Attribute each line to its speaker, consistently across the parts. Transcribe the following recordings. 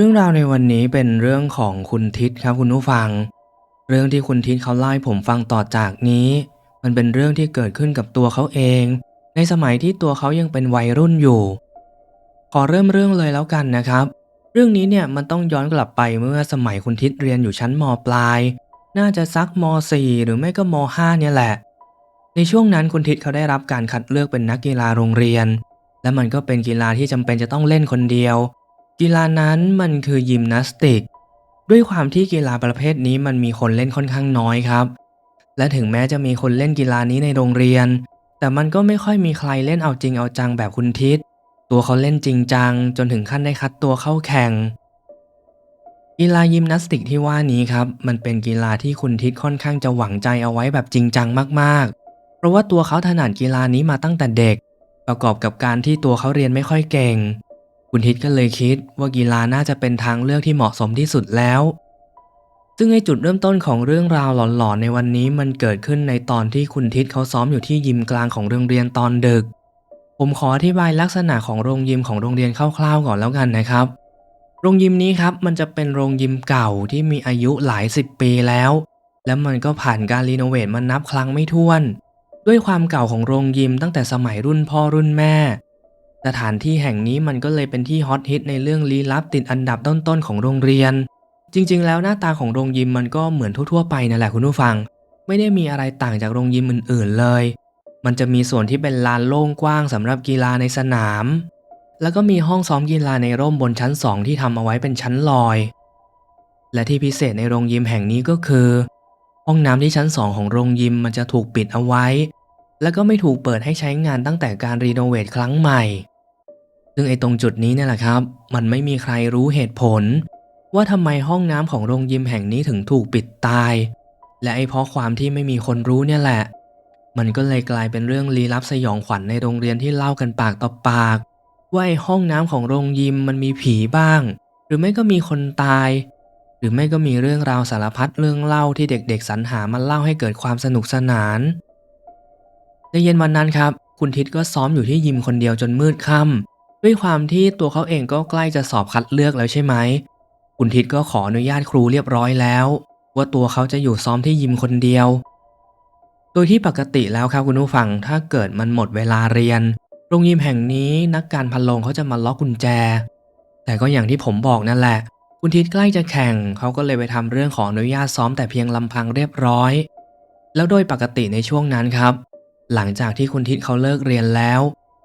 Speaker 1: รื่องราวในวันนี้เป็นเรื่องของคุณทิศครับคุณผู้ฟัง เรื่องที่คุณทิศเขาเล่าให้ผมฟังต่อจากนี้ มันเป็นเรื่องที่เกิดขึ้นกับตัวเขาเอง ในสมัยที่ตัวเขายังเป็นวัยรุ่นอยู่ ขอเริ่มเรื่องเลยแล้วกันนะครับ เรื่องนี้เนี่ยมันต้องย้อนกลับไปเมื่อสมัยคุณทิศเรียนอยู่ชั้นมปลาย น่าจะสักม .4 หรือไม่ก็ม .5 เนี่ยแหละ ในช่วงนั้นคุณทิศเขาได้รับการคัดเลือกเป็นนักกีฬาโรงเรียน และมันก็เป็นกีฬาที่จำเป็นจะต้องเล่นคนเดียว กีฬานั้นมันคือยิมนาสติก ด้วยความที่กีฬาประเภทนี้มันมีคนเล่นค่อนข้างน้อยครับ และถึงแม้จะมีคนเล่นกีฬานี้ในโรงเรียน แต่มันก็ไม่ค่อยมีใครเล่นเอาจริงเอาจังแบบคุณทิศตัวเขาเล่นจริงจัง จนถึงขั้นได้คัดตัวเข้าแข่งกีฬายิมนาสติกที่ว่านี้ครับ มันเป็นกีฬาที่คุณทิศค่อนข้างจะหวังใจเอาไว้แบบจริงจังมากๆ เพราะว่าตัวเขาถนัดกีฬานี้มาตั้งแต่เด็ก ประกอบกับการที่ตัวเขาเรียนไม่ค่อยเก่ง คุณทิศก็เลยคิดว่ากีฬาน่าจะเป็นทางเลือกที่เหมาะสมที่สุดแล้ว ซึ่งในจุดเริ่มต้นของเรื่องราวหลอนๆในวันนี้มันเกิดขึ้นในตอนที่คุณทิศเขาซ้อมอยู่ที่ยิมกลางของโรงเรียนตอนดึก ผมขออธิบายลักษณะของโรงยิมของโรงเรียนคร่าวๆก่อนแล้วกันนะครับ โรงยิมนี้ครับมันจะเป็นโรงยิมเก่าที่มีอายุหลายสิบปีแล้ว และมันก็ผ่านการรีโนเวทมานับครั้งไม่ถ้วน ด้วยความเก่าของโรงยิมตั้งแต่สมัยรุ่นพ่อรุ่นแม่ สถานที่แห่งนี้มันก็เลยเป็นที่ฮอตฮิตในเรื่องลี้ลับติดอันดับต้นๆของโรงเรียน จริง ๆ แล้วหน้าตาของโรงยิมมันก็เหมือนทั่วๆไปนั่นแหละคุณผู้ฟัง ไม่ได้มีอะไรต่างจากโรงยิมอื่นๆเลย มันจะมีส่วนที่เป็นลานโล่งกว้างสำหรับกีฬาในสนาม แล้วก็มีห้องซ้อมกีฬาในร่มบนชั้น2ที่ทำเอาไว้เป็นชั้นลอย และที่พิเศษในโรงยิมแห่งนี้ก็คือ ห้องน้ำที่ชั้น2ของโรงยิมมันจะถูกปิดเอาไว้ แล้วก็ไม่ถูกเปิดให้ใช้งานตั้งแต่การรีโนเวทครั้งใหม่ ซึ่งไอ้ตรงจุดนี้เนี่ยแหละครับ มันไม่มีใครรู้เหตุผล ว่าทำไมห้องน้ำของโรงยิมแห่งนี้ถึงถูกปิดตาย และไอ้เพราะความที่ไม่มีคนรู้เนี่ยแหละ มันก็เลยกลายเป็นเรื่องลี้ลับสยองขวัญในโรงเรียนที่เล่ากันปากต่อปาก ว่าไอ้ห้องน้ำของโรงยิมมันมีผีบ้าง หรือไม่ก็มีคนตาย หรือไม่ก็มีเรื่องราวสารพัดเรื่องเล่าที่เด็กๆสรรหามาเล่าให้เกิดความสนุกสนานในเย็นวันนั้นครับ คุณทิศก็ซ้อมอยู่ที่ยิมคนเดียวจนมืดค่ำ ด้วยความที่ตัวเขาเองก็ใกล้จะสอบคัดเลือกแล้วใช่ไหมคุณทิศก็ขออนุญาตครูเรียบร้อยแล้ว ว่าตัวเขาจะอยู่ซ้อมที่ยิมคนเดียว โดยที่ปกติแล้วครับคุณผู้ฟังถ้าเกิดมันหมดเวลาเรียน โรงยิมแห่งนี้นักการพันโลงเขาจะมาล็อกกุญแจ แต่ก็อย่างที่ผมบอกนั่นแหละ คุณทิศใกล้จะแข่งเขาก็เลยไปทำเรื่องขออนุญาตซ้อมแต่เพียงลำพังเรียบร้อย แล้วโดยปกติในช่วงนั้นครับ หลังจากที่คุณทิศเขาเลิกเรียนแล้ว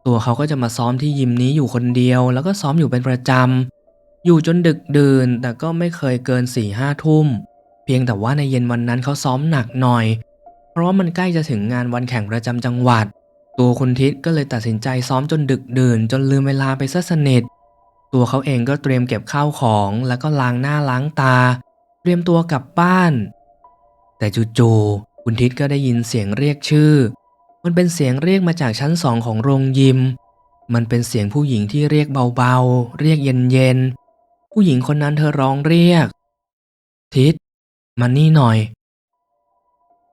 Speaker 1: ตัวเขาก็จะมาซ้อมที่ยิมนี้อยู่คนเดียว แล้วก็ซ้อมอยู่เป็นประจำ อยู่จนดึกดื่น แต่ก็ไม่เคยเกิน4ี่ห้าทุ่ม เพียงแต่ว่าในเย็นวันนั้นเขาซ้อมหนักหน่อย เพราะว่ามันใกล้จะถึงงานวันแข่งประจำจังหวัด ตัวคุณทิศก็เลยตัดสินใจซ้อมจนดึกดื่น จนลืมเวลาไปซะสนิท ตัวเขาเองก็เตรียมเก็บข้าวของแล้วก็ล้างหน้าล้างตา เตรียมตัวกลับบ้าน แต่จู่ๆคุณทิศก็ได้ยินเสียงเรียกชื่อ มันเป็นเสียงเรียกมาจากชั้นสองของโรงยิม มันเป็นเสียงผู้หญิงที่เรียกเบาๆ เรียกเย็นๆ ผู้หญิงคนนั้นเธอร้องเรียก ทิศมานี่หน่อย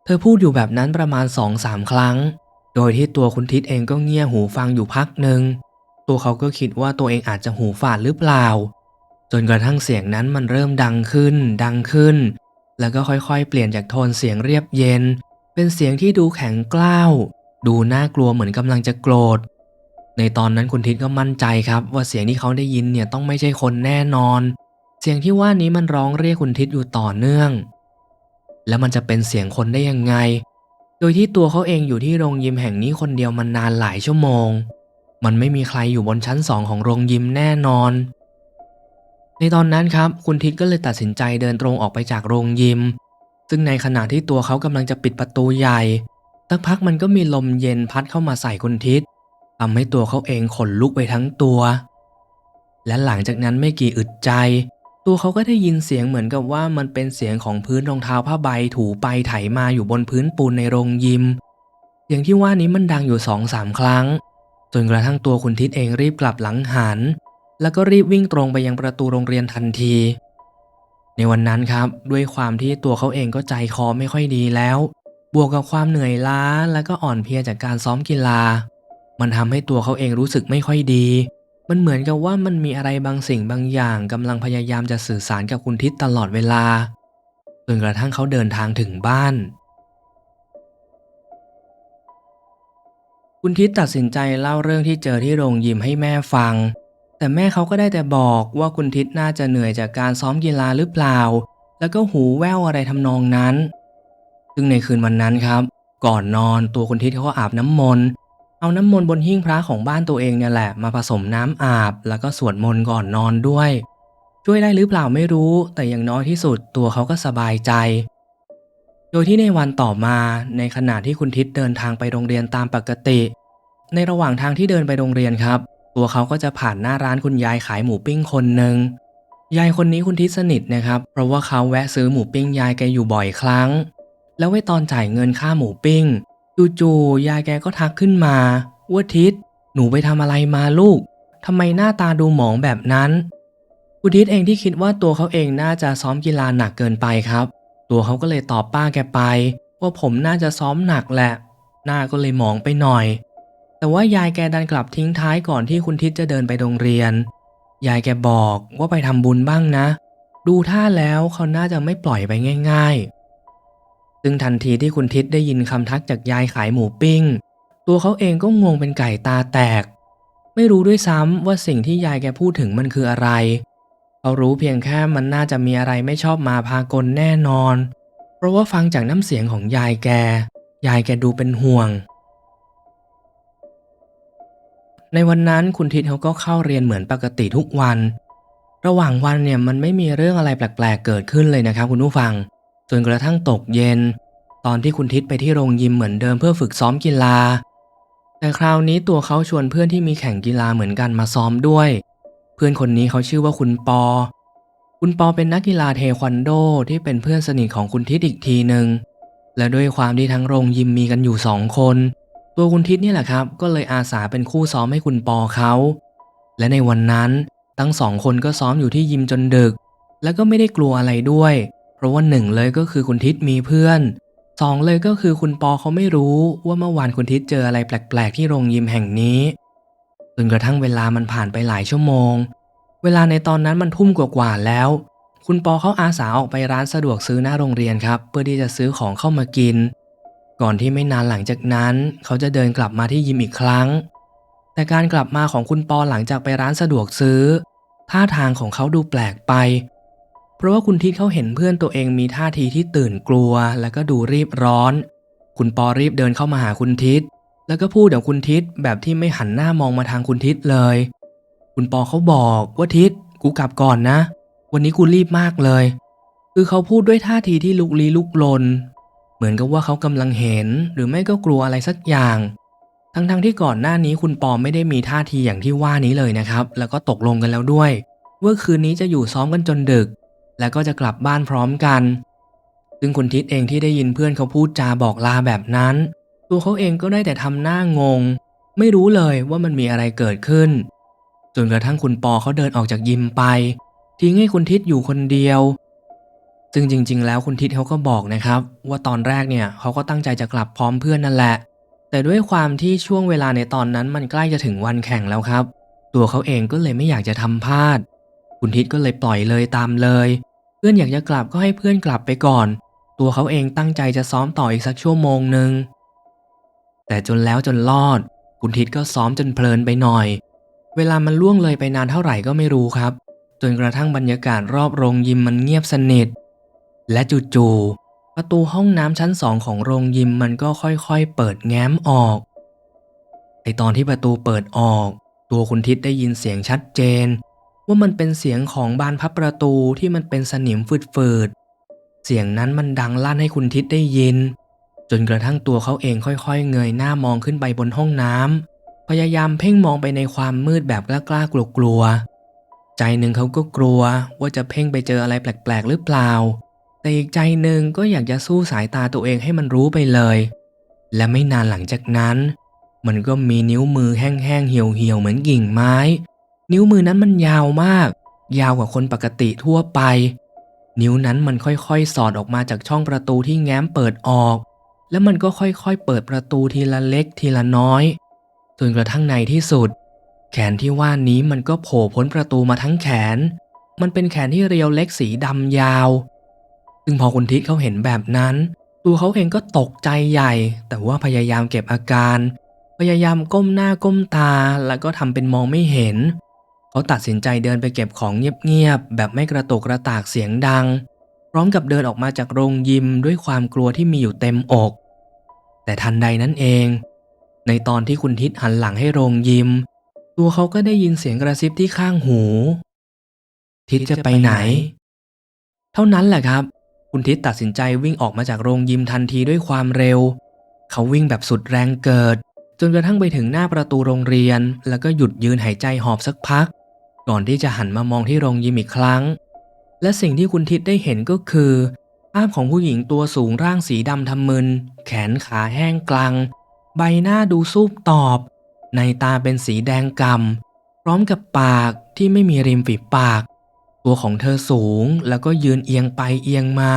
Speaker 1: เธอพูดอยู่แบบนั้นประมาณสองสามครั้ง โดยที่ตัวคุณทิศเองก็เงี่ยหูฟังอยู่พักหนึ่ง ตัวเขาก็คิดว่าตัวเองอาจจะหูฝาดหรือเปล่า จนกระทั่งเสียงนั้นมันเริ่มดังขึ้น ดังขึ้น แล้วก็ค่อยๆ เปลี่ยนจากโทนเสียงเรียบเย็น เป็นเสียงที่ดูแข็งกล้าว ดูน่ากลัวเหมือนกำลังจะโกรธ ในตอนนั้นคุณทิศก็มั่นใจครับว่าเสียงที่เขาได้ยินเนี่ยต้องไม่ใช่คนแน่นอน เสียงที่ว่านี้มันร้องเรียกคุณทิศอยู่ต่อเนื่อง แล้วมันจะเป็นเสียงคนได้ยังไง โดยที่ตัวเขาเองอยู่ที่โรงยิมแห่งนี้คนเดียวมันนานหลายชั่วโมง มันไม่มีใครอยู่บนชั้นสองของโรงยิมแน่นอน ในตอนนั้นครับ คุณทิศก็เลยตัดสินใจเดินตรงออกไปจากโรงยิม ซึ่งในขณะที่ตัวเขากำลังจะปิดประตูใหญ่ สักพักมันก็มีลมเย็นพัดเข้ามาใส่คุณทิศทำให้ตัวเขาเองขนลุกไปทั้งตัว และหลังจากนั้นไม่กี่อึดใจ ตัวเขาก็ได้ยินเสียงเหมือนกับว่ามันเป็นเสียงของพื้นรองเท้าผ้าใบถูไปไถมาอยู่บนพื้นปูนในโรงยิม เสียงที่ว่านี้มันดังอยู่สองสามครั้ง จนกระทั่งตัวคุณทิศเองรีบกลับหลังหัน แล้วก็รีบวิ่งตรงไปยังประตูโรงเรียนทันที ในวันนั้นครับด้วยความที่ตัวเขาเองก็ใจคอไม่ค่อยดีแล้ว บวกกับความเหนื่อยล้าและก็อ่อนเพลียจากการซ้อมกีฬา มันทำให้ตัวเขาเองรู้สึกไม่ค่อยดี มันเหมือนกับว่ามันมีอะไรบางสิ่งบางอย่างกำลังพยายามจะสื่อสารกับคุณทิศตลอดเวลาจนกระทั่งเขาเดินทางถึงบ้านคุณทิศตัดสินใจเล่าเรื่องที่เจอที่โรงยิมให้แม่ฟัง แต่แม่เขาก็ได้แต่บอกว่าคุณทิศน่าจะเหนื่อยจากการซ้อมกีฬาหรือเปล่า แล้วก็หูแว่วอะไรทำนองนั้น ซึ่งในคืนวันนั้นครับ ก่อนนอนตัวคุณทิศเขาก็อาบน้ำมนต์เอาน้ำมนต์บนหิ้งพระของบ้านตัวเองเนี่ยแหละ มาผสมน้ำอาบ แล้วก็สวดมนต์ก่อนนอนด้วย ช่วยได้หรือเปล่าไม่รู้ แต่อย่างน้อยที่สุดตัวเขาก็สบายใจ โดยที่ในวันต่อมาในขณะที่คุณทิศเดินทางไปโรงเรียนตามปกติ ในระหว่างทางที่เดินไปโรงเรียนครับ ตัวเขาก็จะผ่านหน้าร้านคุณยายขายหมูปิ้งคนหนึ่งยายคนนี้คุณทิศสนิทนะครับ เพราะว่าเขาแวะซื้อหมูปิ้งยายแกอยู่บ่อยครั้ง แล้วไว้ตอนจ่ายเงินค่าหมูปิ้ง จู่ๆยายแกก็ทักขึ้นมาว่าทิศหนูไปทำอะไรมาลูกทำไมหน้าตาดูหมองแบบนั้นคุณทิศเองที่คิดว่าตัวเขาเองน่าจะซ้อมกีฬาหนักเกินไปครับ ตัวเขาก็เลยตอบป้าแกไป ว่าผมน่าจะซ้อมหนักแหละ หน้าก็เลยหมองไปหน่อย แต่ว่ายายแกดันกลับทิ้งท้ายก่อนที่คุณทิศจะเดินไปโรงเรียน ยายแกบอกว่าไปทำบุญบ้างนะ ดูท่าแล้วเขาน่าจะไม่ปล่อยไปง่าย ๆ ซึ่งทันทีที่คุณทิศได้ยินคำทักจากยายขายหมูปิ้ง ตัวเขาเองก็งงเป็นไก่ตาแตก ไม่รู้ด้วยซ้ำว่าสิ่งที่ยายแกพูดถึงมันคืออะไร เขารู้เพียงแค่มันน่าจะมีอะไรไม่ชอบมาพากลแน่นอน เพราะว่าฟังจากน้ำเสียงของยายแก ยายแกดูเป็นห่วง ในวันนั้นคุณทิศเขาก็เข้าเรียนเหมือนปกติทุกวัน ระหว่างวันเนี่ยมันไม่มีเรื่องอะไรแปลก ๆ เกิดขึ้นเลยนะครับคุณผู้ฟัง จนกระทั่งตกเย็น ตอนที่คุณทิศไปที่โรงยิมเหมือนเดิมเพื่อฝึกซ้อมกีฬา แต่คราวนี้ตัวเขาชวนเพื่อนที่มีแข่งกีฬาเหมือนกันมาซ้อมด้วย เพื่อนคนนี้เขาชื่อว่าคุณปอ คุณปอเป็นนักกีฬาเทควันโดที่เป็นเพื่อนสนิทของคุณทิศอีกทีหนึ่งและด้วยความที่ทั้งโรงยิมมีกันอยู่สองคน ตัวคุณทิศนี่แหละครับ ก็เลยอาสาเป็นคู่ซ้อมให้คุณปอเขาและในวันนั้นทั้งสองคนก็ซ้อมอยู่ที่ยิมจนดึก แล้วก็ไม่ได้กลัวอะไรด้วย เพราะว่าหนึ่งเลยก็คือคุณทิศมีเพื่อนสองเลยก็คือคุณปอเขาไม่รู้ว่าเมื่อวานคุณทิศเจออะไรแปลกๆ ที่โรงยิมแห่งนี้จนกระทั่งเวลามันผ่านไปหลายชั่วโมง เวลาในตอนนั้นมันทุ่มกว่าๆแล้ว คุณปอเขาอาสาออกไปร้านสะดวกซื้อหน้าโรงเรียนครับ เพื่อที่จะซื้อของเข้ามากิน ก่อนที่ไม่นานหลังจากนั้น เขาจะเดินกลับมาที่ยิมอีกครั้ง แต่การกลับมาของคุณปอหลังจากไปร้านสะดวกซื้อ ท่าทางของเขาดูแปลกไป เพราะว่าคุณทิศเขาเห็นเพื่อนตัวเองมีท่าทีที่ตื่นกลัว แล้วก็ดูรีบร้อน คุณปอรีบเดินเข้ามาหาคุณทิศแล้วก็พูดกับคุณทิศแบบที่ไม่หันหน้ามองมาทางคุณทิศเลย คุณปอเขาบอกว่าทิศกูกลับก่อนนะ วันนี้กูรีบมากเลย คือเขาพูดด้วยท่าทีที่ลุกลี้ลุกลน เหมือนกับว่าเขากำลังเห็น หรือไม่ก็กลัวอะไรสักอย่าง ทั้งๆที่ก่อนหน้านี้คุณปอไม่ได้มีท่าทีอย่างที่ว่านี้เลยนะครับ แล้วก็ตกลงกันแล้วด้วยว่าคืนนี้จะอยู่ซ้อมกันจนดึก แล้วก็จะกลับบ้านพร้อมกัน ซึ่งคุณทิศเองที่ได้ยินเพื่อนเขาพูดจาบอกลาแบบนั้น ตัวเขาเองก็ได้แต่ทำหน้างง ไม่รู้เลยว่ามันมีอะไรเกิดขึ้น จนกระทั่งคุณปอเขาเดินออกจากยิมไป ทิ้งให้คุณทิศอยู่คนเดียว ซึ่งจริง ๆ แล้วคุณทิศเขาก็บอกนะครับ ว่าตอนแรกเนี่ยเขาก็ตั้งใจจะกลับพร้อมเพื่อนนั่นแหละ แต่ด้วยความที่ช่วงเวลาในตอนนั้นมันใกล้จะถึงวันแข่งแล้วครับ ตัวเขาเองก็เลยไม่อยากจะทำพลาดคุณทิศก็เลยปล่อยเลยตามเลย เพื่อนอยากจะกลับก็ให้เพื่อนกลับไปก่อน ตัวเขาเองตั้งใจจะซ้อมต่ออีกสักชั่วโมงหนึ่งแต่จนแล้วจนรอด คุณทิศก็ซ้อมจนเพลินไปหน่อย เวลามันล่วงเลยไปนานเท่าไหร่ก็ไม่รู้ครับ จนกระทั่งบรรยากาศรอบโรงยิมมันเงียบสนิท และจู่ๆประตูห้องน้ำชั้นสองของโรงยิมมันก็ค่อยๆเปิดแง้มออกไอตอนที่ประตูเปิดออก ตัวคุณทิศได้ยินเสียงชัดเจน ว่ามันเป็นเสียงของบานพับประตูที่มันเป็นสนิมฝืดๆ เสียงนั้นมันดังลั่นให้คุณทิศได้ยิน จนกระทั่งตัวเขาเองค่อยๆ เงยหน้ามองขึ้นไปบนห้องน้ำพยายามเพ่งมองไปในความมืดแบบกล้าๆ กลัวๆ ใจหนึ่งเขาก็กลัวว่าจะเพ่งไปเจออะไรแปลกๆ หรือเปล่า แต่อีกใจหนึ่งก็อยากจะสู้สายตาตัวเองให้มันรู้ไปเลย และไม่นานหลังจากนั้น มันก็มีนิ้วมือแห้งๆ เหี่ยวๆ เหมือนกิ่งไม้ นิ้วมือนั้นมันยาวมาก ยาวกว่าคนปกติทั่วไป นิ้วนั้นมันค่อยๆ สอดออกมาจากช่องประตูที่แง้มเปิดออก แล้วมันก็ค่อยๆ เปิดประตูทีละเล็กทีละน้อยจนกระทั่งในที่สุด แขนที่ว่านี้มันก็โผล่พ้นประตูมาทั้งแขน มันเป็นแขนที่เรียวเล็กสีดำยาว ซึ่งพอคุณทิศเขาเห็นแบบนั้น ตัวเขาเองก็ตกใจใหญ่ แต่ว่าพยายามเก็บอาการ พยายามก้มหน้าก้มตาแล้วก็ทำเป็นมองไม่เห็น เขาตัดสินใจเดินไปเก็บของเงียบๆ แบบไม่กระตุกกระตากเสียงดัง พร้อมกับเดินออกมาจากโรงยิมด้วยความกลัวที่มีอยู่เต็มอก แต่ทันใดนั้นเอง ในตอนที่คุณทิศหันหลังให้โรงยิม ตัวเขาก็ได้ยินเสียงกระซิบที่ข้างหู ทิศจะไปไหน เท่านั้นแหละครับ คุณทิศตัดสินใจวิ่งออกมาจากโรงยิมทันทีด้วยความเร็ว เขาวิ่งแบบสุดแรงเกิดจนกระทั่งไปถึงหน้าประตูโรงเรียน แล้วก็หยุดยืนหายใจหอบสักพัก ก่อนที่จะหันมามองที่โรงยิมอีกครั้ง และสิ่งที่คุณทิศได้เห็นก็คือภาพของผู้หญิงตัวสูงร่างสีดำทำมึน แขนขาแห้งกลัง ใบหน้าดูซูบตอบ ในตาเป็นสีแดงกำ่ำพร้อมกับปากที่ไม่มีริมฝีปาก ตัวของเธอสูงแล้วก็ยืนเอียงไปเอียงมา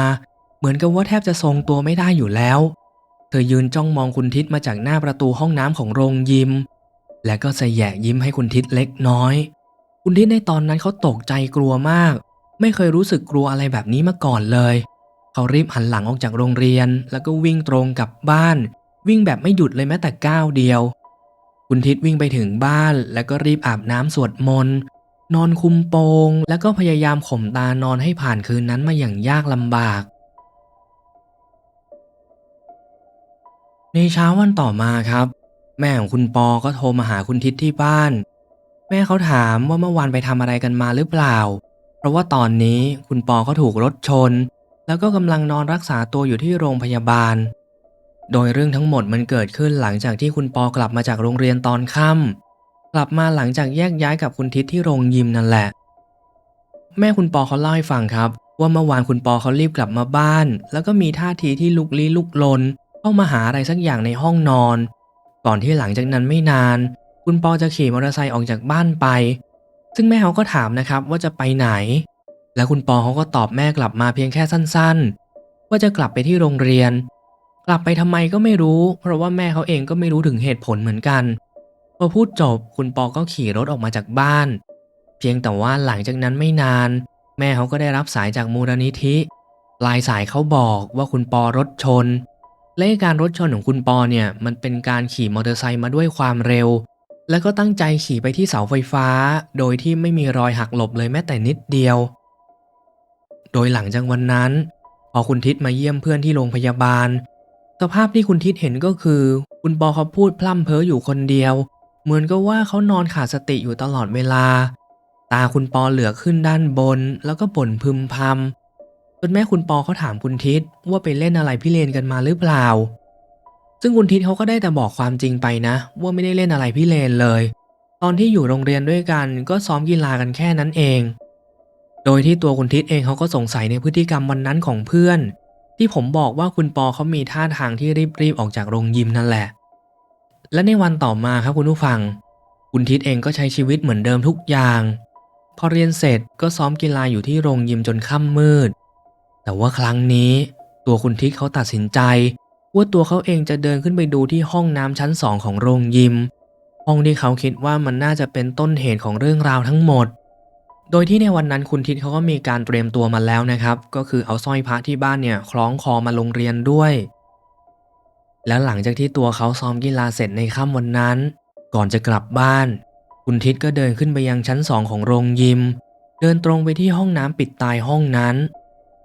Speaker 1: เหมือนกับว่าแทบจะทรงตัวไม่ได้อยู่แล้ว เธอยืนจ้องมองคุณทิศมาจากหน้าประตูห้องน้ำของโรงยิม และก็สแยะยิ้มให้คุณทิศเล็กน้อย คุณทิศในตอนนั้นเขาตกใจกลัวมาก ไม่เคยรู้สึกกลัวอะไรแบบนี้มาก่อนเลย เขารีบหันหลังออกจากโรงเรียน แล้วก็วิ่งตรงกลับบ้าน วิ่งแบบไม่หยุดเลยแม้แต่ก้าวเดียว คุณทิศวิ่งไปถึงบ้าน แล้วก็รีบอาบน้ำสวดมนต์นอนคุมโปง แล้วก็พยายามข่มตานอนให้ผ่านคืนนั้นมาอย่างยากลำบาก ในเช้าวันต่อมาครับ แม่ของคุณปอก็โทรมาหาคุณทิศที่บ้าน แม่เขาถามว่าเมื่อวานไปทำอะไรกันมาหรือเปล่า เพราะว่าตอนนี้คุณปอเขาถูกรถชน แล้วก็กำลังนอนรักษาตัวอยู่ที่โรงพยาบาล โดยเรื่องทั้งหมดมันเกิดขึ้นหลังจากที่คุณปอกลับมาจากโรงเรียนตอนค่ำกลับมาหลังจากแยกย้ายกับคุณทิศที่โรงยิมนั่นแหละ แม่คุณปอเขาเล่าให้ฟังครับ ว่าเมื่อวานคุณปอเขารีบกลับมาบ้าน แล้วก็มีท่าทีที่ลุกลี้ลุกลนเข้ามาหาอะไรสักอย่างในห้องนอน ก่อนที่หลังจากนั้นไม่นาน คุณปอจะขี่มอเตอร์ไซค์ออกจากบ้านไป ซึ่งแม่เขาก็ถามนะครับว่าจะไปไหน แล้วคุณปอเขาก็ตอบแม่กลับมาเพียงแค่สั้นๆ ว่าจะกลับไปที่โรงเรียน กลับไปทำไมก็ไม่รู้ เพราะว่าแม่เขาเองก็ไม่รู้ถึงเหตุผลเหมือนกัน พอพูดจบคุณปอก็ขี่รถออกมาจากบ้าน เพียงแต่ว่าหลังจากนั้นไม่นาน แม่เขาก็ได้รับสายจากมูลนิธิลายสายเขาบอกว่าคุณปอรถชน และการรถชนของคุณปอเนี่ยมันเป็นการขี่มอเตอร์ไซค์มาด้วยความเร็ว แล้วก็ตั้งใจขี่ไปที่เสาไฟฟ้า โดยที่ไม่มีรอยหักหลบเลยแม้แต่นิดเดียว โดยหลังจากวันนั้น พอคุณทิศมาเยี่ยมเพื่อนที่โรงพยาบาล สภาพที่คุณทิศเห็นก็คือ คุณปอเขาพูดพร่ำเพ้ออยู่คนเดียว เหมือนกับว่าเขานอนขาดสติอยู่ตลอดเวลา ตาคุณปอเหลือขึ้นด้านบน แล้วก็บ่นพึมพำจนแม่คุณปอเขาถามคุณทิศว่าไปเล่นอะไรพี่เลนกันมาหรือเปล่า ซึ่งคุณทิศเขาก็ได้แต่บอกความจริงไปนะ ว่าไม่ได้เล่นอะไรพี่เลนเลย ตอนที่อยู่โรงเรียนด้วยกันก็ซ้อมกีฬากันแค่นั้นเอง โดยที่ตัวคุณทิศเองเขาก็สงสัยในพฤติกรรมวันนั้นของเพื่อน ที่ผมบอกว่าคุณปอเขามีท่าทางที่รีบๆออกจากโรงยิมนั่นแหละ และในวันต่อมาครับคุณผู้ฟัง คุณทิศเองก็ใช้ชีวิตเหมือนเดิมทุกอย่าง พอเรียนเสร็จก็ซ้อมกีฬาอยู่ที่โรงยิมจนค่ำมืด แต่ว่าครั้งนี้ตัวคุณทิศเขาตัดสินใจ ว่าตัวเขาเองจะเดินขึ้นไปดูที่ห้องน้ำชั้นสองของโรงยิม ห้องที่เขาคิดว่ามันน่าจะเป็นต้นเหตุของเรื่องราวทั้งหมด โดยที่ในวันนั้นคุณทิศเขาก็มีการเตรียมตัวมาแล้วนะครับ ก็คือเอาสร้อยพระที่บ้านเนี่ยคล้องคอมาโรงเรียนด้วย แล้วหลังจากที่ตัวเขาซ้อมกีฬาเสร็จในค่ำวันนั้น ก่อนจะกลับบ้าน คุณทิศก็เดินขึ้นไปยังชั้นสองของโรงยิม เดินตรงไปที่ห้องน้ำปิดตายห้องนั้น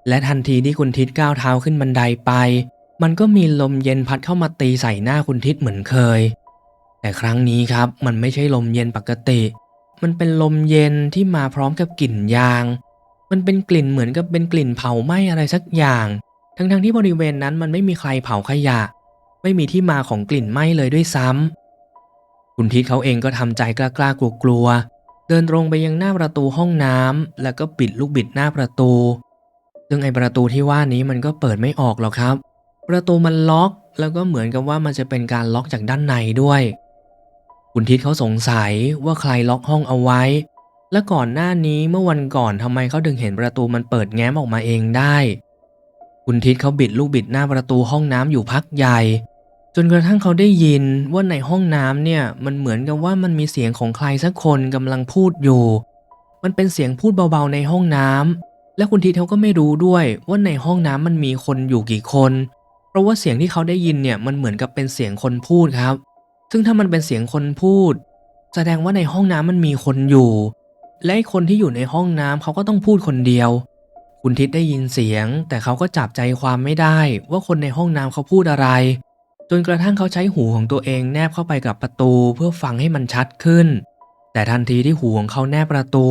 Speaker 1: และทันทีที่คุณทิศก้าวเท้าขึ้นบันไดไป มันก็มีลมเย็นพัดเข้ามาตีใส่หน้าคุณทิศเหมือนเคย แต่ครั้งนี้ครับมันไม่ใช่ลมเย็นปกติ มันเป็นลมเย็นที่มาพร้อมกับกลิ่นยาง มันเป็นกลิ่นเหมือนกับเป็นกลิ่นเผาไหม้อะไรสักอย่าง ทั้งๆที่บริเวณนั้นมันไม่มีใครเผาขยะ ไม่มีที่มาของกลิ่นไหม้เลยด้วยซ้ำคุณทิศเขาเองก็ทำใจกล้าๆกลัวๆเดินตรงไปยังหน้าประตูห้องน้ำแล้วก็ปิดลูกบิดหน้าประตู ซึ่งไอประตูที่ว่านี้มันก็เปิดไม่ออกหรอกครับ ประตูมันล็อกแล้วก็เหมือนกับว่ามันจะเป็นการล็อกจากด้านในด้วย คุณทิศเขาสงสัยว่าใครล็อกห้องเอาไว้ และก่อนหน้านี้เมื่อวันก่อนทำไมเขาถึงเห็นประตูมันเปิดแง้มออกมาเองได้ คุณทิศเขาบิดลูกบิดหน้าประตูห้องน้ำอยู่พักใหญ่ จนกระทั่งเขาได้ยินว่าในห้องน้ำเนี่ยมันเหมือนกับว่ามันมีเสียงของใครสักคนกำลังพูดอยู่ มันเป็นเสียงพูดเบาๆในห้องน้ำและคุณทิศเขาก็ไม่รู้ด้วยว่าในห้องน้ำมันมีคนอยู่กี่คน เพราะว่าเสียงที่เขาได้ยินเนี่ยมันเหมือนกับเป็นเสียงคนพูดครับ ซึ่งถ้ามันเป็นเสียงคนพูด แสดงว่าในห้องน้ำมันมีคนอยู่ และคนที่อยู่ในห้องน้ำเขาก็ต้องพูดคนเดียว คุณทิศได้ยินเสียง แต่เขาก็จับใจความไม่ได้ ว่าคนในห้องน้ำเขาพูดอะไร จนกระทั่งเขาใช้หูของตัวเองแนบเข้าไปกับประตูเพื่อฟังให้มันชัดขึ้น แต่ทันทีที่หูของเขาแนบประตู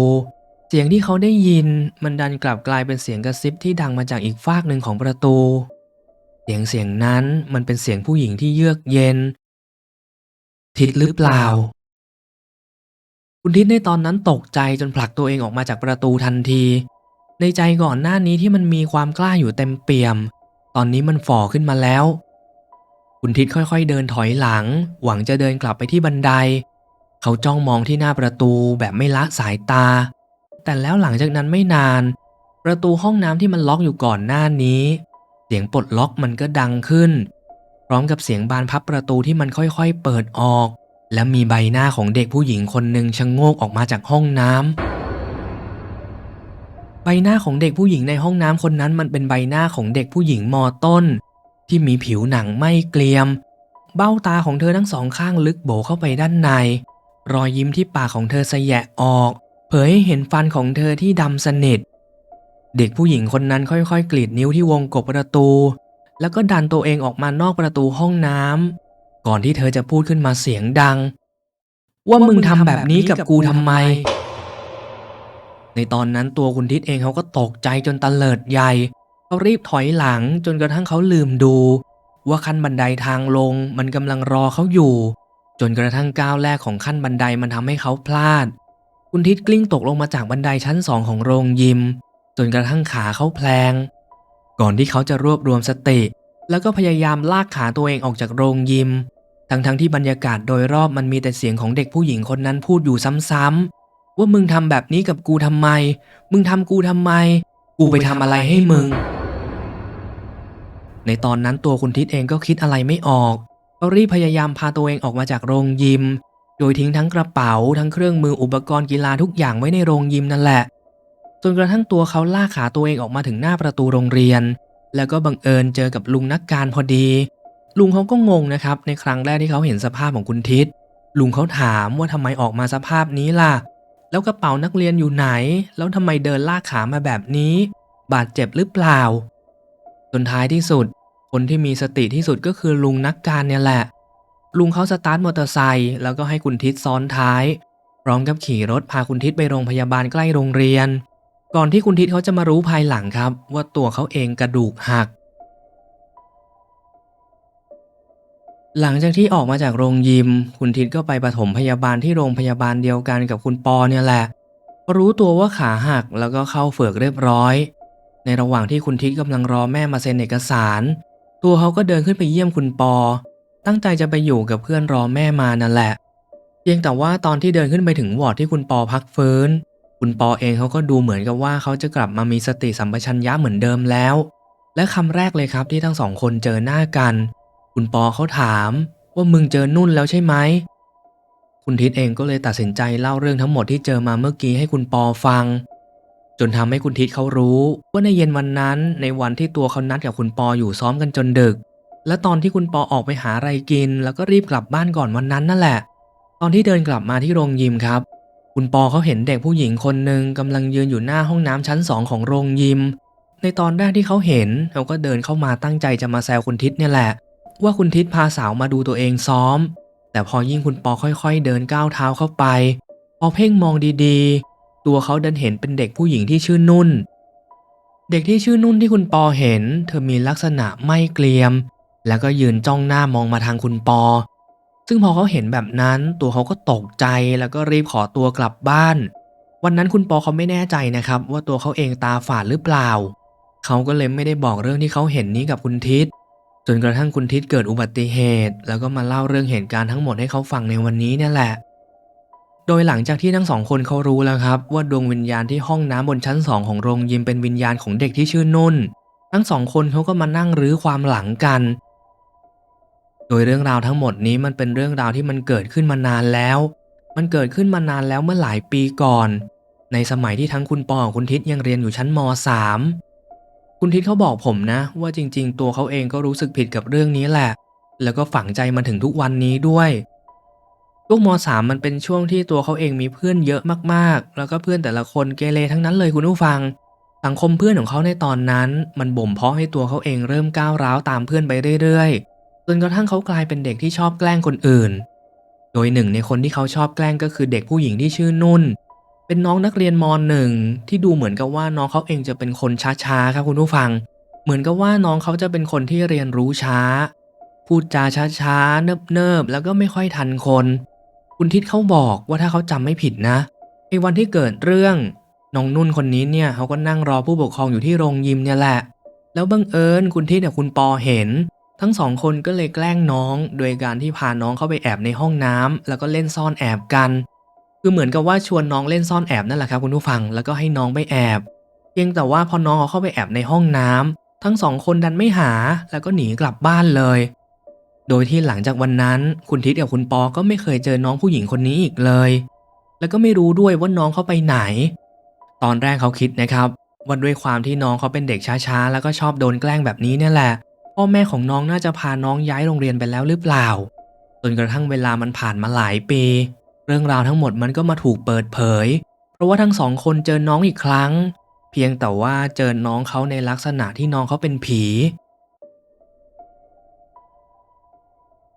Speaker 1: เสียงที่เขาได้ยินมันดันกลับกลายเป็นเสียงกระซิบที่ดังมาจากอีกฟากหนึ่งของประตู สียงเสียงนั้นมันเป็นเสียงผู้หญิงที่เยือกเย็น ทิศหรือเปล่า คุณทิศในตอนนั้นตกใจจนผลักตัวเองออกมาจากประตูทันที ในใจก่อนหน้านี้ที่มันมีความกล้าอยู่เต็มเปี่ยม ตอนนี้มันฝ่อขึ้นมาแล้ว คุณทิศค่อยๆเดินถอยหลัง หวังจะเดินกลับไปที่บันได เขาจ้องมองที่หน้าประตูแบบไม่ละสายตา แต่แล้วหลังจากนั้นไม่นาน ประตูห้องน้ำที่มันล็อกอยู่ก่อนหน้านี้ เสียงปลดล็อกมันก็ดังขึ้น พร้อมกับเสียงบานพับประตูที่มันค่อยๆเปิดออก และมีใบหน้าของเด็กผู้หญิงคนหนึ่งชะโงกออกมาจากห้องน้ำ ใบหน้าของเด็กผู้หญิงในห้องน้ำคนนั้นมันเป็นใบหน้าของเด็กผู้หญิงมอต้น ที่มีผิวหนังไม่เกรียม เบ้าตาของเธอทั้งสองข้างลึกโบเข้าไปด้านใน รอยยิ้มที่ปากของเธอสแยะออก เผยให้เห็นฟันของเธอที่ดำสนิท เด็กผู้หญิงคนนั้นค่อยๆ กรีดนิ้วที่วงกบประตู แล้วก็ดันตัวเองออกมานอกประตูห้องน้ำก่อนที่เธอจะพูดขึ้นมาเสียงดัง ว่ามึงทำแบบนี้กับกูทำไม ในตอนนั้นตัวคุณทิศเองเขาก็ตกใจจนตะเลิดใหญ่เขารีบถอยหลังจนกระทั่งเขาลืมดู ว่าขั้นบันไดทางลงมันกำลังรอเขาอยู่ จนกระทั่งก้าวแรกของขั้นบันไดมันทำให้เขาพลาด คุณทิศกลิ้งตกลงมาจากบันไดชั้นสองของโรงยิม จนกระทั่งขาเขาแพลง ก่อนที่เขาจะรวบรวมสติ แล้วก็พยายามลากขาตัวเองออกจากโรงยิม ทั้งๆทที่บรรยากาศโดยรอบมันมีแต่เสียงของเด็กผู้หญิงคนนั้นพูดอยู่ซ้ำๆว่ามึงทำแบบนี้กับกูทำไม มึงทำกูทำไม กูไปทำอะไรให้มึง ในตอนนั้นตัวคุณทิศเองก็คิดอะไรไม่ออกเขารีบพยายามพาตัวเองออกมาจากโรงยิม โดยทิ้งทั้งกระเป๋า ทั้งเครื่องมืออุปกรณ์กีฬาทุกอย่างไว้ในโรงยิมนั่นแหละ นกระทั่งตัวเขาลากขาตัวเองออกมาถึงหน้าประตูโรงเรียน แล้วก็บังเอิญเจอกับลุงนักการพอดี ลุงเขาก็งงนะครับ ในครั้งแรกที่เขาเห็นสภาพของคุณทิศลุงเขาถามว่าทำไมออกมาสภาพนี้ล่ะ แล้วกระเป๋านักเรียนอยู่ไหน แล้วทำไมเดินลากขามาแบบนี้ บาดเจ็บหรือเปล่าจนท้ายที่สุด คนที่มีสติที่สุดก็คือลุงนักการเนี่ยแหละ ลุงเขาสตาร์ทมอเตอร์ไซค์แล้วก็ให้คุณทิศซ้อนท้าย พร้อมกับขี่รถพาคุณทิศไปโรงพยาบาลใกล้โรงเรียน ก่อนที่คุณทิศเขาจะมารู้ภายหลังครับ ว่าตัวเขาเองกระดูกหัก หลังจากที่ออกมาจากโรงยิม คุณทิศก็ไปปฐมพยาบาลที่โรงพยาบาลเดียวกันกับคุณปอเนี่ยแหละ รู้ตัวว่าขาหักแล้วก็เข้าเฝือกเรียบร้อย ในระหว่างที่คุณทิศกำลังรอแม่มาเซ็นเอกสาร ตัวเขาก็เดินขึ้นไปเยี่ยมคุณปอ ตั้งใจจะไปอยู่กับเพื่อนรอแม่มานั่นแหละ เพียงแต่ว่าตอนที่เดินขึ้นไปถึงวอร์ดที่คุณปอพักฟื้น คุณปอเองเขาก็ดูเหมือนกับว่าเขาจะกลับมามีสติสัมปชัญญะเหมือนเดิมแล้ว และคำแรกเลยครับที่ทั้งสองคนเจอหน้ากัน คุณปอเขาถามว่ามึงเจอนุ่นแล้วใช่ไหมคุณทิศเองก็เลยตัดสินใจเล่าเรื่องทั้งหมดที่เจอมาเมื่อกี้ให้คุณปอฟัง จนทำให้คุณทิศเขารู้ว่าในเย็นวันนั้นในวันที่ตัวเขานัดกับคุณปออยู่ซ้อมกันจนดึก และตอนที่คุณปอออกไปหาอะไรกิน แล้วก็รีบกลับบ้านก่อนวันนั้นนั่นแหละ ตอนที่เดินกลับมาที่โรงยิมครับ คุณปอเขาเห็นเด็กผู้หญิงคนหนึ่งกำลังยืนอยู่หน้าห้องน้ำชั้นสองของโรงยิม ในตอนแรกที่เขาเห็นเขาก็เดินเข้ามาตั้งใจจะมาแซวคุณทิศเนี่ยแหละ ว่าคุณทิศพาสาวมาดูตัวเองซ้อม แต่พอยิ่งคุณปอค่อยๆ เดินก้าวเท้าเข้าไป พอเพ่งมองดีๆ ตัวเขาดันเห็นเป็นเด็กผู้หญิงที่ชื่อนุ่น เด็กที่ชื่อนุ่นที่คุณปอเห็น เธอมีลักษณะไม่เกรียม แล้วก็ยืนจ้องหน้ามองมาทางคุณปอ ซึ่งพอเขาเห็นแบบนั้นตัวเขาก็ตกใจแล้วก็รีบขอตัวกลับบ้าน วันนั้นคุณปอเขาไม่แน่ใจนะครับ ว่าตัวเขาเองตาฝาดหรือเปล่า เขาก็เลยไม่ได้บอกเรื่องที่เขาเห็นนี้กับคุณทิศจนกระทั่งคุณทิศเกิดอุบัติเหตุ แล้วก็มาเล่าเรื่องเหตุการณ์ทั้งหมดให้เขาฟังในวันนี้นี่แหละ โดยหลังจากที่ทั้งสองคนเขารู้แล้วครับ ว่าดวงวิญญาณที่ห้องน้ำบนชั้นสองของโรงยิมเป็นวิญญาณของเด็กที่ชื่อนุ่น ทั้งสองคนเขาก็มานั่งรื้อความหลังกัน โดยเรื่องราวทั้งหมดนี้มันเป็นเรื่องราวที่มันเกิดขึ้นมานานแล้ว มันเกิดขึ้นมานานแล้วเมื่อหลายปีก่อน ในสมัยที่ทั้งคุณปอกับคุณทิศยังเรียนอยู่ชั้นม .3 คุณทิศเขาบอกผมนะ ว่าจริง ๆ ตัวเขาเองก็รู้สึกผิดกับเรื่องนี้แหละ แล้วก็ฝังใจมาถึงทุกวันนี้ด้วยช่วงม .3 มันเป็นช่วงที่ตัวเขาเองมีเพื่อนเยอะมากๆ แล้วก็เพื่อนแต่ละคนเกเรทั้งนั้นเลยคุณผู้ฟัง สังคมเพื่อนของเขาในตอนนั้น มันบ่มเพาะให้ตัวเขาเองเริ่มก้าวร้าวตามเพื่อนไปเรื่อยๆ จนกระทั่งเขากลายเป็นเด็กที่ชอบแกล้งคนอื่น โดยหนึ่งในคนที่เขาชอบแกล้งก็คือเด็กผู้หญิงที่ชื่อนุ่น เป็นน้องนักเรียนมหนึ่งที่ดูเหมือนกับว่าน้องเขาเองจะเป็นคนช้าๆครับคุณผู้ฟัง เหมือนกับว่าน้องเขาจะเป็นคนที่เรียนรู้ช้า พูดจาช้าๆเนิบๆแล้วก็ไม่ค่อยทันคน คุณทิศเขาบอกว่าถ้าเขาจำไม่ผิดนะไอ้วันที่เกิดเรื่องน้องนุ่นคนนี้เนี่ยเขาก็นั่งรอผู้ปกครองอยู่ที่โรงยิมเนี่ยแหละ แล้วบังเอิญคุณทิศกับคุณปอเห็น ทั้งสองคนก็เลยแกล้งน้อง โดยการที่พาน้องเข้าไปแอบในห้องน้ำแล้วก็เล่นซ่อนแอบกัน คือเหมือนกับว่าชวนน้องเล่นซ่อนแอบนั่นแหละครับคุณผู้ฟังแล้วก็ให้น้องไปแอบ เพียงแต่ว่าพอน้องเขาเข้าไปแอบในห้องน้ำทั้งสองคนดันไม่หาแล้วก็หนีกลับบ้านเลย โดยที่หลังจากวันนั้น คุณทิศกับคุณปอก็ไม่เคยเจอน้องผู้หญิงคนนี้อีกเลย แล้วก็ไม่รู้ด้วยว่าน้องเขาไปไหน ตอนแรกเขาคิดนะครับว่าด้วยความที่น้องเขาเป็นเด็กช้าๆ แล้วก็ชอบโดนแกล้งแบบนี้เนี่ยแหละ พ่อแม่ของน้องน่าจะพาน้องย้ายโรงเรียนไปแล้วหรือเปล่า จนกระทั่งเวลามันผ่านมาหลายปี เรื่องราวทั้งหมดมันก็มาถูกเปิดเผย เพราะว่าทั้งสองคนเจอน้องอีกครั้ง เพียงแต่ว่าเจอน้องเขาในลักษณะที่น้องเขาเป็นผี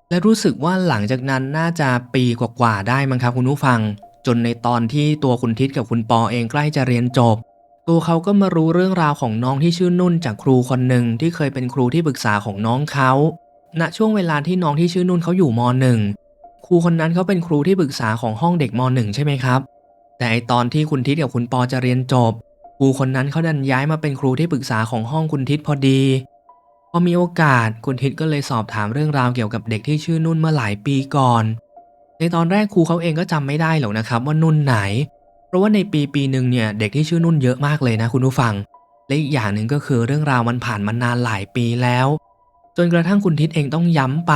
Speaker 1: และรู้สึกว่าหลังจากนั้นน่าจะปีกว่าๆได้มั้งครับคุณผู้ฟัง จนในตอนที่ตัวคุณทิศกับคุณปอเองใกล้จะเรียนจบ ตัวเขาก็มารู้เรื่องราวของน้องที่ชื่อนุ่นจากครูคนหนึ่งที่เคยเป็นครูที่ปรึกษาของน้องเขาณช่วงเวลาที่น้องที่ชื่อนุ่นเขาอยู่มหนึ่งครูคนนั้นเขาเป็นครูที่ปรึกษาของห้องเด็กมหนึ่งใช่ไหมครับ แต่ไอตอนที่คุณทิศกับคุณปอจะเรียนจบครูคนนั้นเขาดันย้ายมาเป็นครูที่ปรึกษาของห้องคุณทิศพอดีพอมีโอกาสคุณทิศก็เลยสอบถามเรื่องราวเกี่ยวกับเด็กที่ชื่อนุ่นเมื่อหลายปีก่อน ในตอนแรกครูเขาเองก็จำไม่ได้หรอกนะครับว่านุ่นไหน เพราะว่าในปีปีหนึ่งเนี่ยเด็กที่ชื่อนุ่นเยอะมากเลยนะคุณผู้ฟัง และอีกอย่างหนึ่งก็คือเรื่องราวมันผ่านมานานหลายปีแล้ว จนกระทั่งคุณทิศเองต้องย้ำไป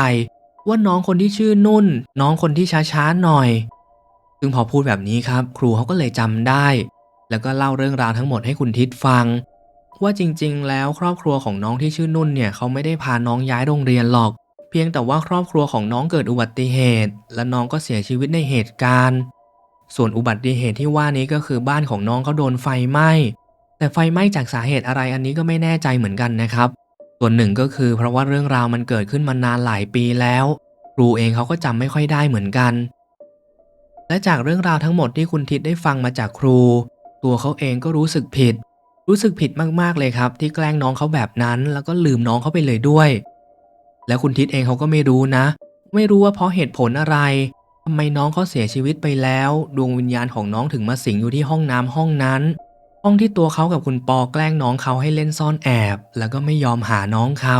Speaker 1: ว่าน้องคนที่ชื่อนุ่น น้องคนที่ช้าๆหน่อย ซึ่งพอพูดแบบนี้ครับ ครูเขาก็เลยจำได้ แล้วก็เล่าเรื่องราวทั้งหมดให้คุณทิศฟัง ว่าจริงๆ แล้วครอบครัวของน้องที่ชื่อนุ่นเนี่ยเขาไม่ได้พาน้องย้ายโรงเรียนหรอก เพียงแต่ว่าครอบครัวของน้องเกิดอุบัติเหตุ และน้องก็เสียชีวิตในเหตุการณ์ ส่วนอุบัติเหตุที่ว่านี้ก็คือบ้านของน้องเขาโดนไฟไหม้ แต่ไฟไหม้จากสาเหตุอะไรอันนี้ก็ไม่แน่ใจเหมือนกันนะครับ ส่วนหนึ่งก็คือเพราะว่าเรื่องราวมันเกิดขึ้นมานานหลายปีแล้ว ครูเองเขาก็จำไม่ค่อยได้เหมือนกัน และจากเรื่องราวทั้งหมดที่คุณทิศได้ฟังมาจากครู ตัวเขาเองก็รู้สึกผิด รู้สึกผิดมากๆเลยครับ ที่แกล้งน้องเขาแบบนั้น แล้วก็ลืมน้องเขาไปเลยด้วย และคุณทิศเองเขาก็ไม่รู้นะ ไม่รู้ว่าเพราะเหตุผลอะไร ทำไมน้องเขาเสียชีวิตไปแล้ว ดวงวิญญาณของน้องถึงมาสิงอยู่ที่ห้องน้ำห้องนั้น ห้องที่ตัวเขากับคุณปอแกล้งน้องเขาให้เล่นซ่อนแอบ แล้วก็ไม่ยอมหาน้องเขา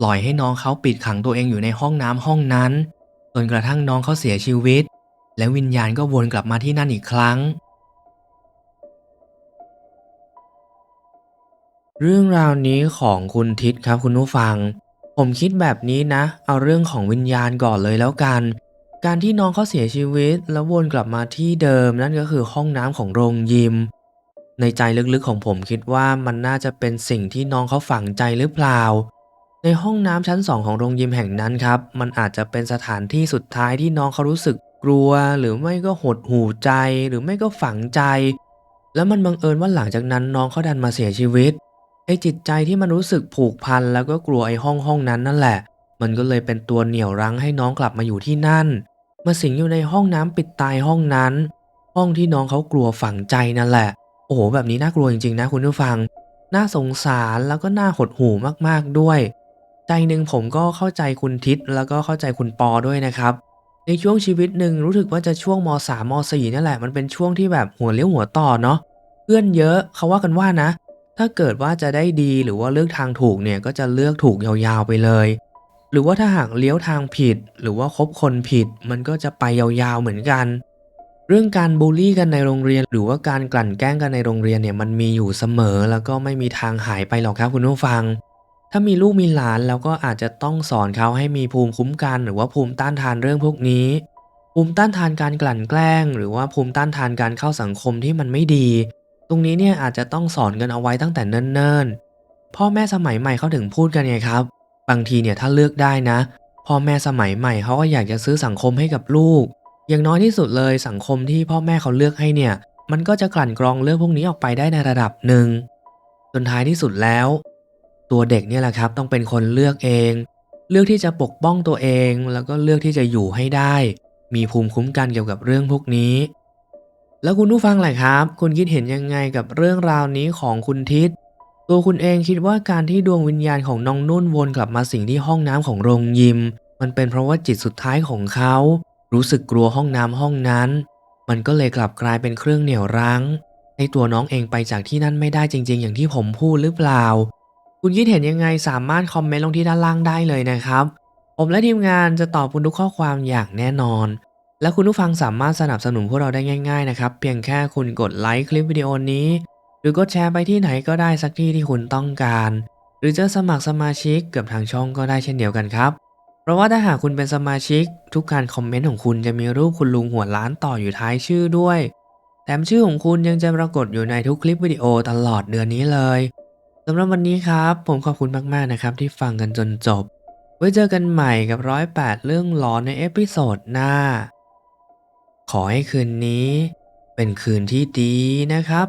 Speaker 1: ปล่อยให้น้องเขาปิดขังตัวเองอยู่ในห้องน้ำห้องนั้นจนกระทั่งน้องเขาเสียชีวิต และวิญญาณก็วนกลับมาที่นั่นอีกครั้ง เรื่องราวนี้ของคุณทิศครับคุณผู้ฟัง ผมคิดแบบนี้นะ เอาเรื่องของวิญญาณก่อนเลยแล้วกัน การที่น้องเขาเสียชีวิตแล้ววนกลับมาที่เดิมนั่นก็คือห้องน้ำของโรงยิม ในใจลึกๆของผมคิดว่ามันน่าจะเป็นสิ่งที่น้องเขาฝังใจหรือเปล่า ในห้องน้ำชั้นสองของโรงยิมแห่งนั้นครับ มันอาจจะเป็นสถานที่สุดท้ายที่น้องเขารู้สึกกลัว หรือไม่ก็หดหู่ใจ หรือไม่ก็ฝังใจ แล้วมันบังเอิญว่าหลังจากนั้นน้องเขาดันมาเสียชีวิตไอ้จิตใจที่มันรู้สึกผูกพันแล้วก็กลัวไอ้ห้องห้องนั้นนั่นแหละ มันก็เลยเป็นตัวเหนี่ยวรั้งให้น้องกลับมาอยู่ที่นั่น มาสิงอยู่ในห้องน้ำปิดตายห้องนั้น ห้องที่น้องเขากลัวฝังใจนั่นแหละ โอ้โห แบบนี้น่ากลัวจริงๆนะคุณผู้ฟัง น่าสงสารแล้วก็น่าหดหู่มากๆด้วย ใจหนึ่งผมก็เข้าใจคุณทิศแล้วก็เข้าใจคุณปอด้วยนะครับ ในช่วงชีวิตหนึ่งรู้สึกว่าจะช่วงม .3 ม .4 นั่นแหละ มันเป็นช่วงที่แบบหัวเลี้ยวหัวต่อเนาะ เพื่อนเยอะเขาว่ากันว่านะ ถ้าเกิดว่าจะได้ดีหรือว่าเลือกทางถูกเนี่ยก็จะเลือกถูกยาวๆไปเลย หรือว่าถ้าหากเลี้ยวทางผิด หรือว่าคบคนผิด มันก็จะไปยาวๆเหมือนกัน เรื่องการบูลลี่กันในโรงเรียน หรือว่าการกลั่นแกล้งกันในโรงเรียนเนี่ยมันมีอยู่เสมอ แล้วก็ไม่มีทางหายไปหรอกครับคุณผู้ฟัง ถ้ามีลูกมีหลานแล้วก็อาจจะต้องสอนเขาให้มีภูมิคุ้มกัน หรือว่าภูมิต้านทานเรื่องพวกนี้ ภูมิต้านทานการกลั่นแกล้ง หรือว่าภูมิต้านทานการเข้าสังคมที่มันไม่ดี ตรงนี้เนี่ยอาจจะต้องสอนกันเอาไว้ตั้งแต่เนิ่นๆพ่อแม่สมัยใหม่เขาถึงพูดกันไงครับ บางทีเนี่ยถ้าเลือกได้นะพ่อแม่สมัยใหม่เขาก็อยากจะซื้อสังคมให้กับลูก อย่างน้อยที่สุดเลยสังคมที่พ่อแม่เขาเลือกให้เนี่ย มันก็จะกลั่นกรองเรื่องพวกนี้ออกไปได้ในระดับหนึ่งจนท้ายที่สุดแล้ว ตัวเด็กเนี่ยแหละครับต้องเป็นคนเลือกเอง เลือกที่จะปกป้องตัวเอง แล้วก็เลือกที่จะอยู่ให้ได้ มีภูมิคุ้มกันเกี่ยวกับเรื่องพวกนี้ แล้วคุณผู้ฟังล่ะครับ คุณคิดเห็นยังไงกับเรื่องราวนี้ของคุณทิศ ตัวคุณเองคิดว่าการที่ดวงวิญญาณของน้องนุ่นวนกลับมาสิงที่ห้องน้ำของโรงยิม มันเป็นเพราะว่าจิตสุดท้ายของเขา รู้สึกกลัวห้องน้ำห้องนั้น มันก็เลยกลับกลายเป็นเครื่องเหนี่ยวรั้ง ให้ตัวน้องเองไปจากที่นั่นไม่ได้จริง ๆ อย่างที่ผมพูดหรือเปล่า คุณคิดเห็นยังไงสามารถคอมเมนต์ลงที่ด้านล่างได้เลยนะครับ ผมและทีมงานจะตอบคุณทุกข้อความอย่างแน่นอน และคุณผู้ฟังสามารถสนับสนุนพวกเราได้ง่าย ๆ นะครับ เพียงแค่คุณกดไลค์คลิปวิดีโอนี้ รือกดแชร์ไปที่ไหนก็ได้สักที่ที่คุณต้องการ หรือจะสมัครสมาชิกกับทางช่องก็ได้เช่นเดียวกันครับ เพราะว่าถ้าหากคุณเป็นสมาชิก ทุกการคอมเมนต์ของคุณจะมีรูปคุณลุงหัวล้านต่ออยู่ท้ายชื่อด้วย แถมชื่อของคุณยังจะปรากฏอยู่ในทุกคลิปวิดีโอตลอดเดือนนี้เลยสำหรับวันนี้ครับ ผมขอบคุณมากๆนะครับที่ฟังกันจนจบ ไว้เจอกันใหม่กับร้อยแปดเรื่องหลอนในเอพิโซดหน้า ขอให้คืนนี้ เป็นคืนที่ดีนะครับ